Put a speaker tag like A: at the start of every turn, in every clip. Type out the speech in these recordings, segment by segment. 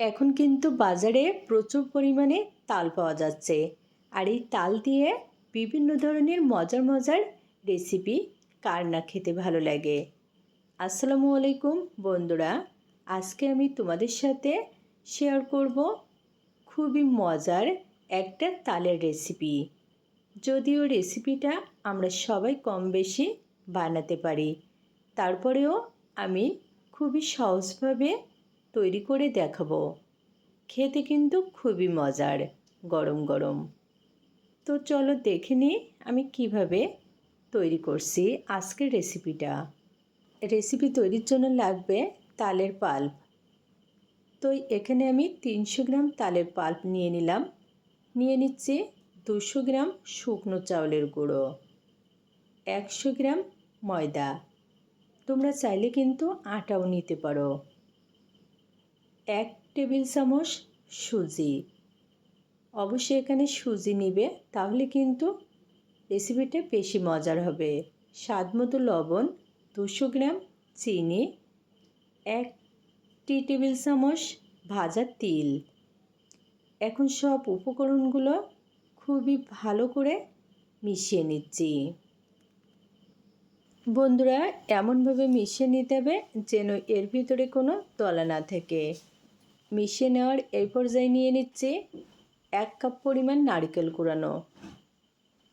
A: এখন কিন্তু বাজারে প্রচুর পরিমাণে তাল পাওয়া যাচ্ছে। আর এই তাল দিয়ে বিভিন্ন ধরনের মজার মজার রেসিপি কার না খেতে ভালো লাগে। আসসালামু আলাইকুম বন্ধুরা, আজকে আমি তোমাদের সাথে শেয়ার করব খুবই মজার একটা তালের রেসিপি যদিও রেসিপিটা আমরা সবাই কম বেশি বানাতে পারি, তারপরেও আমি খুবই সহজভাবে তৈরি করে দেখাবো। খেতে কিন্তু খুবই মজার, গরম গরম। তো চলো দেখে নিই আমি কীভাবে তৈরি করছি আজকের রেসিপিটা। রেসিপি তৈরির জন্য লাগবে তালের পাল্প। তো এখানে আমি তিনশো গ্রাম তালের পাল্প নিয়ে নিলাম। নিয়ে নিচ্ছি দুশো গ্রাম শুকনো চাউলের গুঁড়ো, একশো গ্রাম ময়দা। তোমরা চাইলে কিন্তু আটাও নিতে পারো। এক টেবিল চামচ সুজি। অবশ্যই এখানে সুজি নিবে, তাহলে কিন্তু রেসিপিটা বেশি মজার হবে। স্বাদ মতো লবণ, দুশো গ্রাম চিনি, এক টি টেবিল চামচ ভাজা তিল। এখন সব উপকরণগুলো খুবই ভালো করে মিশিয়ে নিচ্ছি। বন্ধুরা, এমনভাবে মিশিয়ে নিতে হবে যেন এর ভিতরে কোনো তলা না থাকে। মিশিয়ে নেওয়ার এই পর্যায়ে নিয়ে নিচ্ছে এক কাপ পরিমাণ নারকেল কুড়ানো।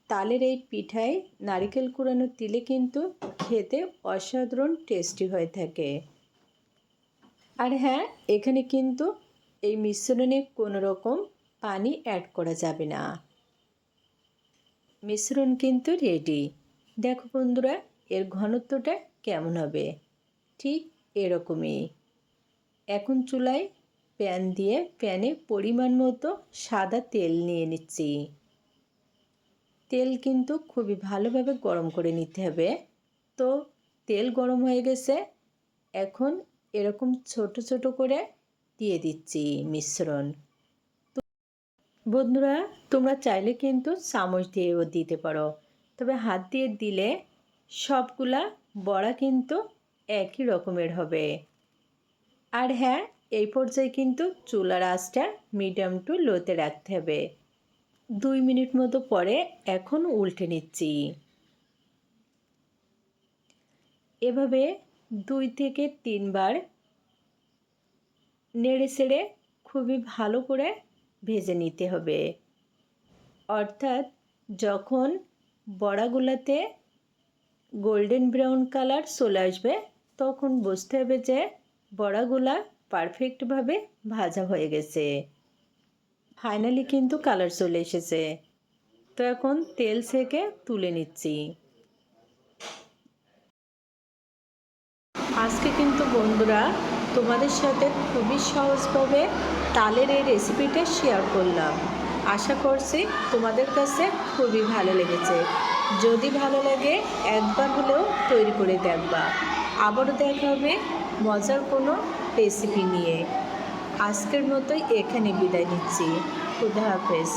A: তালের এই পিঠায় নারকেল কুড়ানো তিলে কিন্তু খেতে অসাধারণ টেস্টি হয়ে থাকে। আর হ্যাঁ এখানে কিন্তু এই মিশ্রণে কোনো রকম পানি অ্যাড করা যাবে না। মিশ্রণ কিন্তু রেডি দেখো বন্ধুরা, এর ঘনত্বটা কেমন হবে? ঠিক এরকমই। এখন চুলায় প্যান দিয়ে প্যানে পরিমাণ মতো সাদা তেল নিয়ে নিচ্ছি। তেল কিন্তু খুবই ভালোভাবে গরম করে নিতে হবে। তো তেল গরম হয়ে গেছে, এখন এরকম ছোট ছোট করে দিয়ে দিচ্ছি মিশ্রণ। বন্ধুরা, তোমরা চাইলে কিন্তু চামচ দিয়েও দিতে পারো। তবে হাত দিয়ে দিলে সবগুলা বড়া কিন্তু একই রকমের হবে। আর হ্যাঁ এই পর্যায়ে কিন্তু চুলার আঁচটা মিডিয়াম টু লোতে রাখতে হবে। দুই মিনিট মতো পরে এখন উল্টে নিচ্ছি। এভাবে দুই থেকে তিনবার নেড়ে সেড়ে খুবই ভালো করে ভেজে নিতে হবে। অর্থাৎ যখন বড়াগুলোতে গোল্ডেন ব্রাউন কালার চলে আসবে, তখন বুঝতে হবে যে বড়াগুলা পারফেক্টভাবে ভাজা হয়ে গেছে। ফাইনালি কিন্তু কালার চলে এসেছে। তো এখন তেল থেকে তুলে নিচ্ছি। আজকে কিন্তু বন্ধুরা তোমাদের সাথে খুবই সহজভাবে তালের এই রেসিপিটা শেয়ার করলাম। আশা করছি তোমাদের কাছে খুবই ভালো লেগেছে। যদি ভালো লাগে একবার হলেও তৈরি করে দেখবা। আবারও দেখা হবে মজার কোনো রেসিপি নিয়ে। আজকের মতোই এখানে বিদায় নিচ্ছি। খুদা হাফেজ।